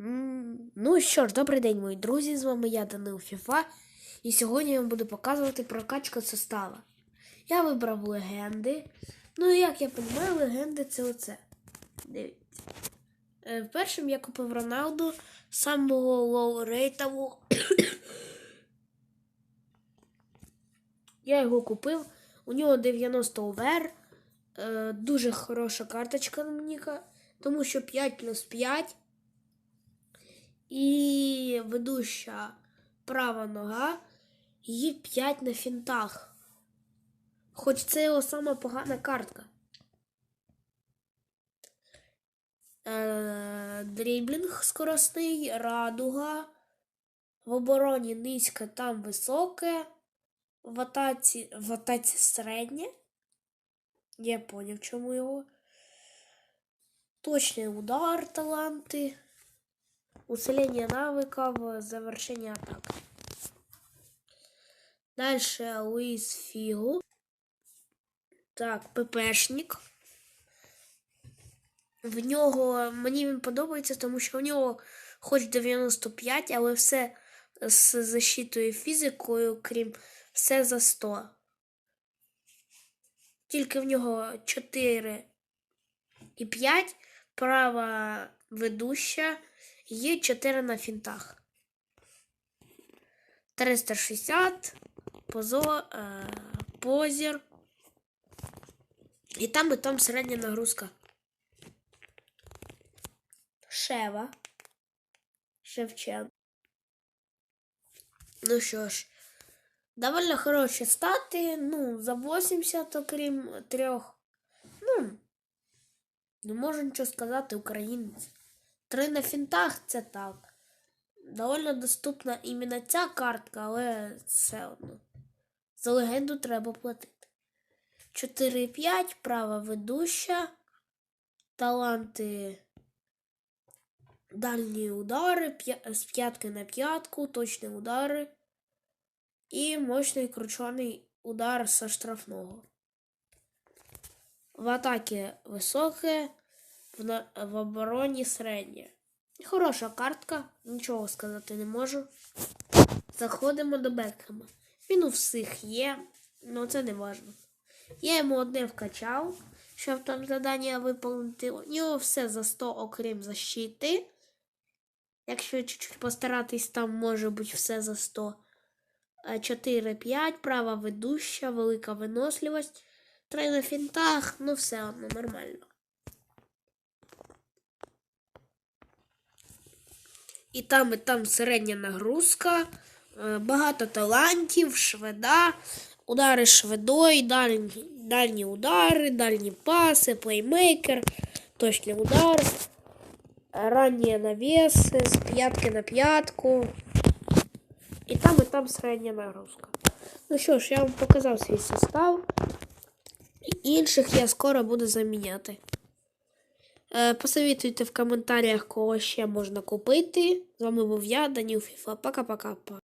Ну що ж, добрий день, мої друзі. З вами я, Данил Фіфа. І сьогодні я вам буду показувати прокачку состава. Я вибрав легенди. Ну і як я розумію, легенди це оце. Дивіться. Е, Першим я купив Роналду самого лоу-рейтового. я його купив. У нього 90 овер. Е, Дуже хороша карточка на мені, тому що 5 плюс 5. І ведуща права нога, її 5 на фінтах. Хоч це його сама погана картка. Е, дріблінг скоростний, радуга. В обороні низьке, там високе. В атаці, в атаці середнє. Я поняв, чому його. Точний удар, таланти. Усиление навыков, завершение атак. Дальше Луис Фигу. Так, ППшник. В нього мені він подобається, тому що в нього хоч 95, але все з защитою фізикою, крім все за 100. Тільки в нього 4 і 5, права ведуща. Є 4 на фінтах. 360, позо, е, позір. І там і там середня нагрузка. Шева. Шевчен. Ну що ж, довольно хороші стати. Ну, за 80, окрім трьох. Ну, не можу нічого сказати, українець. Три на фінтах це так. Довольно доступна іменно ця картка, але все одно. За легенду треба платити. 4,5, права ведуща, таланти, дальні удари, з п'ятки на п'ятку, точні удари і мощний кручений удар со штрафного. В атаці високе, в, в обороні середнє. Хороша картка, нічого сказати не можу. Заходимо до Бекхема. Він у всіх є, але це не важливо. Я йому одне вкачав, щоб там завдання виповнити. У нього все за 100, окрім защити. Якщо чуть-чуть постаратись, там може бути все за 100. 4-5, права ведуща, велика виносливість. Три на фінтах, ну все одно нормально. І там, і там середня нагрузка, е, багато талантів, шведа, удари шведою, дальні, дальні удари, дальні паси, плеймейкер, точний удар, ранні навіси, з п'ятки на п'ятку. І там, і там середня нагрузка. Ну що ж, я вам показав свій состав. Інших я скоро буду заміняти. Е, Посовітуйте в коментарях, кого ще можна купити. З вами був я, Даніл Фіфа. Пока-пока.